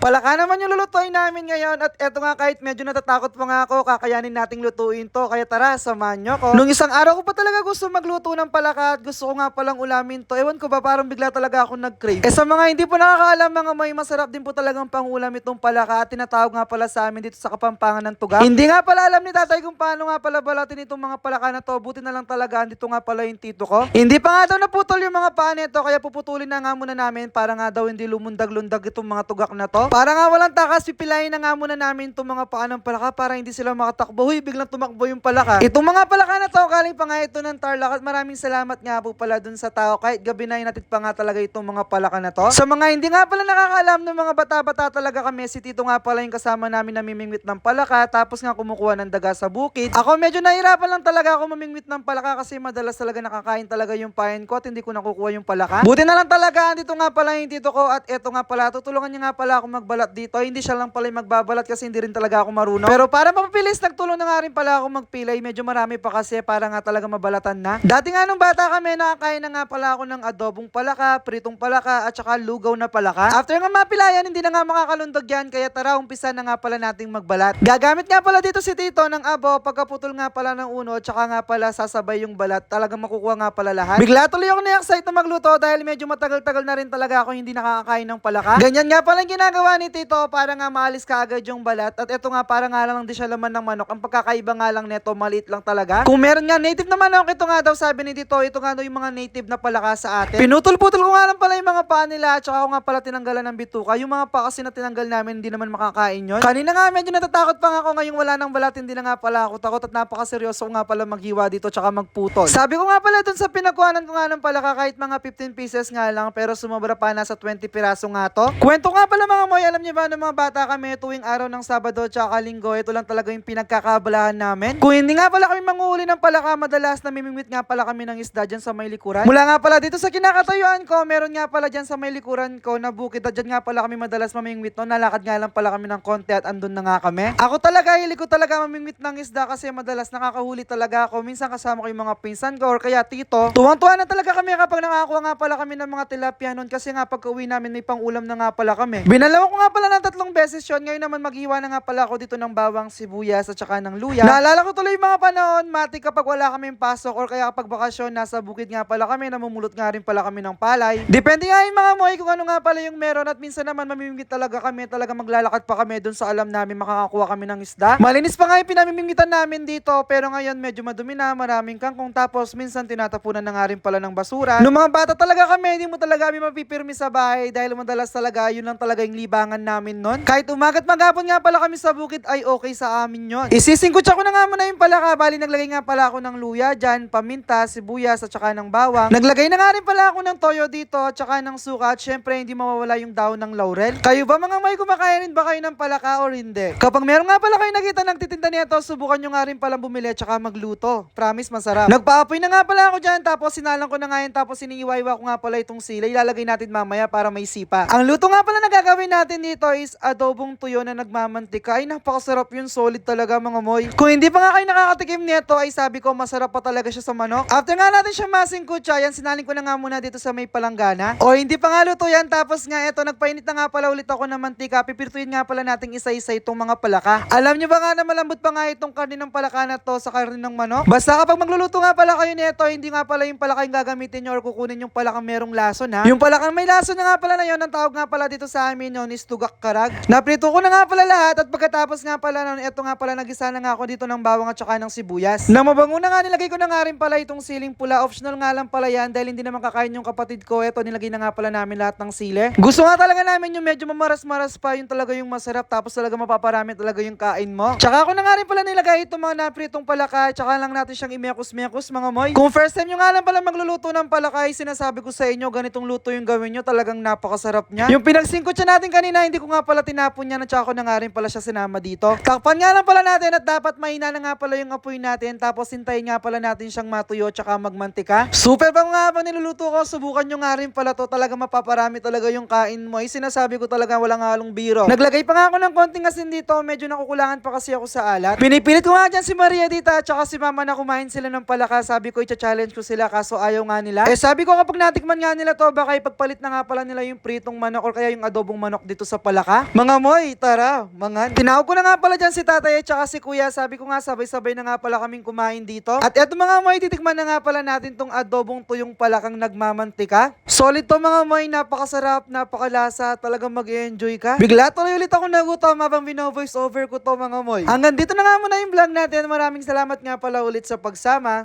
Palaka naman yung lulutuin namin ngayon at eto nga kahit medyo natatakot pa nga ako, kakayanin nating lutuin to. Kaya tara, samahan nyo ko. Nung isang araw ko pa talaga gusto magluto ng palaka at gusto ko nga palang ulamin to. Ewan ko ba, parang bigla talaga ako nag-crave. Eh sa mga hindi po nakakaalam mga may masarap din po talagang pangulam itong palaka at tinatawag nga pala sa amin dito sa Kapampangan ng Tuga. Hindi nga pala alam ni tatay kung paano nga pala balatin itong mga palaka na to. Buti na lang talaga, andito nga pala yung tito ko. Hindi pa nga daw naputol yung mga paa nito, kaya puputulin na nga muna namin para nga daw hindi lumundag-lundag itong mga tugak na to. Para nga walang takas, pipilayin na nga muna namin itong mga paa ng palaka para hindi sila makatakbo. Huy, biglang tumakbo yung palaka. Itong mga palaka na to, galing pa nga ito ng Tarlac at maraming salamat nga po pala dun sa tao. Kahit gabi na inatid pa nga talaga itong mga palaka na to. Sa mga hindi nga pala nakakaalam ng mga bata-bata talaga kami, si Tito nga pala yung kasama namin na mimingwit ng palaka tapos nga kumukuha ng daga sa bukid. Ako medyo nahirapan lang talaga ako mamingwit ng palaka kasi madalas talaga nakakain talaga yung pain ko at hindi ko nakukuha yung palaka. Buti na lang talaga, dito nga pala yung tito ko at eto nga pala, tutulungan niya nga pala ako magbalat dito. Hindi siya lang pala magbabalat kasi hindi rin talaga ako marunong. Pero para mapabilis, nagtulong na nga rin pala ako magpilay. Medyo marami pa kasi para nga talaga mabalatan na. Dati nga nung bata kami, nakakain na nga pala ako ng adobong palaka, pritong palaka, at saka lugaw na palaka. After nga mapilayan, hindi na nga makakalundog yan. Kaya tara, umpisa na nga pala nating magbalat. Gagamit nga pala dito si Tito ng abo, pagkaputol nga pala ng uno, at saka nga pala sasabay yung balat. Talagang makukuha nga pala lahat. Bigla tuloy ako na-excite na magluto dahil medyo matagal-tagal na rin talaga ako hindi nakakakain ng palaka. Ganyan nga pala yung ginagawa ni Tito para nga maalis ka agad yung balat. At ito nga para nga lang di siya laman ng manok. Ang pagkakaiba nga lang neto, maliit lang talaga. Kung meron nga native na manok, ito nga daw sabi ni Tito, ito nga daw yung mga native na palaka sa atin. Pinutol-putol ko nga lang pala yung mga paa nila at ako nga pala tinanggalan ng bituka. Yung mga paa kasi na tinanggal namin, hindi naman makakain yon. Kanina nga medyo natatakot pa nga ako ngayong wala nang balat, hindi na nga pala ako takot at napakaseryoso ko nga pala maghiwa dito tsaka magputol. Sabi ko nga pala dun sa pinagkuhanan ko nga ng palaka kahit mga 15 pieces nga lang pero sumobra pa nasa 20 piraso nga to. Kwento nga pala mga moy, alam niyo ba ng mga bata kami tuwing araw ng Sabado tsaka Linggo, ito lang talaga yung pinagkakabalahan namin. Kung hindi nga pala kami manguhuli ng palaka, madalas namimingwit nga pala kami ng isda dyan sa may likuran. Mula nga pala dito sa kinakatayuan ko, meron nga pala dyan sa may likuran ko na bukid at dyan nga pala kami madalas mamingwit no. Nalakad nga lang pala kami ng konti at andun na nga kami. Ako talaga, hilig ko talaga mamingwit ng isda kasi madalas nakakahuli talaga ako. Minsan kasama ko yung mga pinsan ko or kaya tito. Tuwang-tuwa na talaga kami kapag nakakuha nga pala kami ng mga tilapia nun kasi nga pagka uwi namin may pang-ulam na nga pala kami. Binalaw ko nga pala ng tatlong beses yun. Ngayon naman maghiwa na nga pala ako dito ng bawang sibuyas at saka ng luya. Naalala ko tuloy mga panahon, mati kapag wala kaming pasok or kaya kapag bakasyon, nasa bukid nga pala kami, namumulot nga rin pala kami ng palay. Depende nga yung mga moy kung ano nga pala yung meron at minsan naman mamimingit talaga kami, talaga maglalakad pa kami dun sa alam namin makakakuha kami ng isda. Malinis pa nga yung pinamimigitan namin dito, pero ngayon medyo madumi na, maraming kangkong tapos minsan tinatapunan na nga rin pala ng basura. Nung mga bata talaga kami, hindi mo talaga kami mapipirmi sa bahay dahil madalas talaga yun lang talaga yung libangan namin nun. Kahit umagat maghapon nga pala kami sa bukid ay okay sa amin yon. Isisingkot ko na nga muna yung palaka, bali naglagay nga pala ako ng luya dyan, paminta, sibuyas at saka ng bawang. Naglagay na nga rin pala ako ng toyo dito at saka ng suka at syempre hindi mawawala yung daon ng laurel. Kayo ba mga may kumakain rin ba kayo ng palaka or hindi? Kapag meron nga pala kayo nakita nagtitinda nito, subukan nyo nga rin pala bumili at saka magluto. Promise masarap. Nagpaapoy na nga pala ako dyan tapos sinalang ko na nga yun tapos siniiwaiwa ko nga pala itong sila. Ilalagay natin mamaya para may sipa. Ang luto nga pala na gagawin natin dito is adobong tuyo na nagmamantika. Ay napakasarap yun, solid talaga mga moy. Kung hindi pa nga kayo nakakatikim nito ay sabi ko masarap pa talaga siya sa manok. After nga natin siya masingkutsa, yan sinaling ko na nga muna dito sa may palanggana. O hindi pa nga luto yan tapos nga eto nagpainit na nga pala ulit ako ng mantika. Pipirtuin nga pala nating isa-isa itong mga palaka. Alam nyo ba nga na malambot pa nga itong karne ng palaka na to sa karne ng manok? Basta kapag magluluto nga pala kayo nito, hindi nga pala yung palaka yung gagamitin nyo or kukunin yung palakang merong lason ha. Yung palakang may lason na nga pala na yun, ang tawag nga pala dito sa amin yun is tugak karag. Naprito ko na nga pala lahat at pagkatapos nga pala nun, eto nga pala nagisa na nga ako dito ng bawang at saka ng sibuyas. Nang mabango na nga, nilagay ko na nga rin pala itong siling pula. Optional nga lang pala yan dahil hindi naman kakain yung kapatid ko. Eto, nilagay na nga pala namin lahat ng sili. Gusto nga talaga namin yung medyo mamaras-maras pa, yung talaga yung masarap tapos talaga mapaparami talaga yung kain mo. Tsaka ako na nga rin pala nilagay itong mga napritong palaka tsaka lang natin siyang imekos-mekos mga moy. Kung first time nyo nga lang pala magluluto ng palaka, ay sinasabi ko sa inyo, ganitong luto yung gawin nyo, talagang napakasarap niya. Yung pinagsingkot siya natin kanina, hindi ko nga pala tinapon niya na tsaka ko na nga rin pala siya sinama dito. Takpan nga lang pala natin at dapat mahina na nga pala yung apoy natin tapos hintayin nga pala natin siyang matuyo tsaka magmantika. Super bang nga ba niluluto ko, subukan nyo nga rin pala to, talaga mapaparami talaga yung kain mo. Ay sinasabi ko talaga walang halong biro. Naglagay pa nga ako ng konting asin dito, medyo nakukulangan pa kasi ako sa alat. Pinipilit ko nga dyan si Maria dito at si Mama na kumain sila ng palaka. Sabi ko, i-challenge ko sila kaso ayaw nga nila. Eh sabi ko kapag natikman nga nila to, baka ipagpalit na nga pala nila yung pritong manok or kaya yung adobong manok dito sa palaka. Mga moy, tara, mangan. Tinawag ko na nga pala dyan si tatay at si kuya. Sabi ko nga sabay-sabay na nga pala kaming kumain dito. At eto mga moy, titikman na nga pala natin tong adobong tuyong palakang nagmamantika. Solid to mga moy, napakasarap, napakalasa, talagang mag-enjoy ka. Bigla tuloy ulit ako nagutom habang bino-voice over ko to mga moy. Hanggang dito na nga muna yung vlog natin. Maraming salamat nga pala ulit sa pagsama.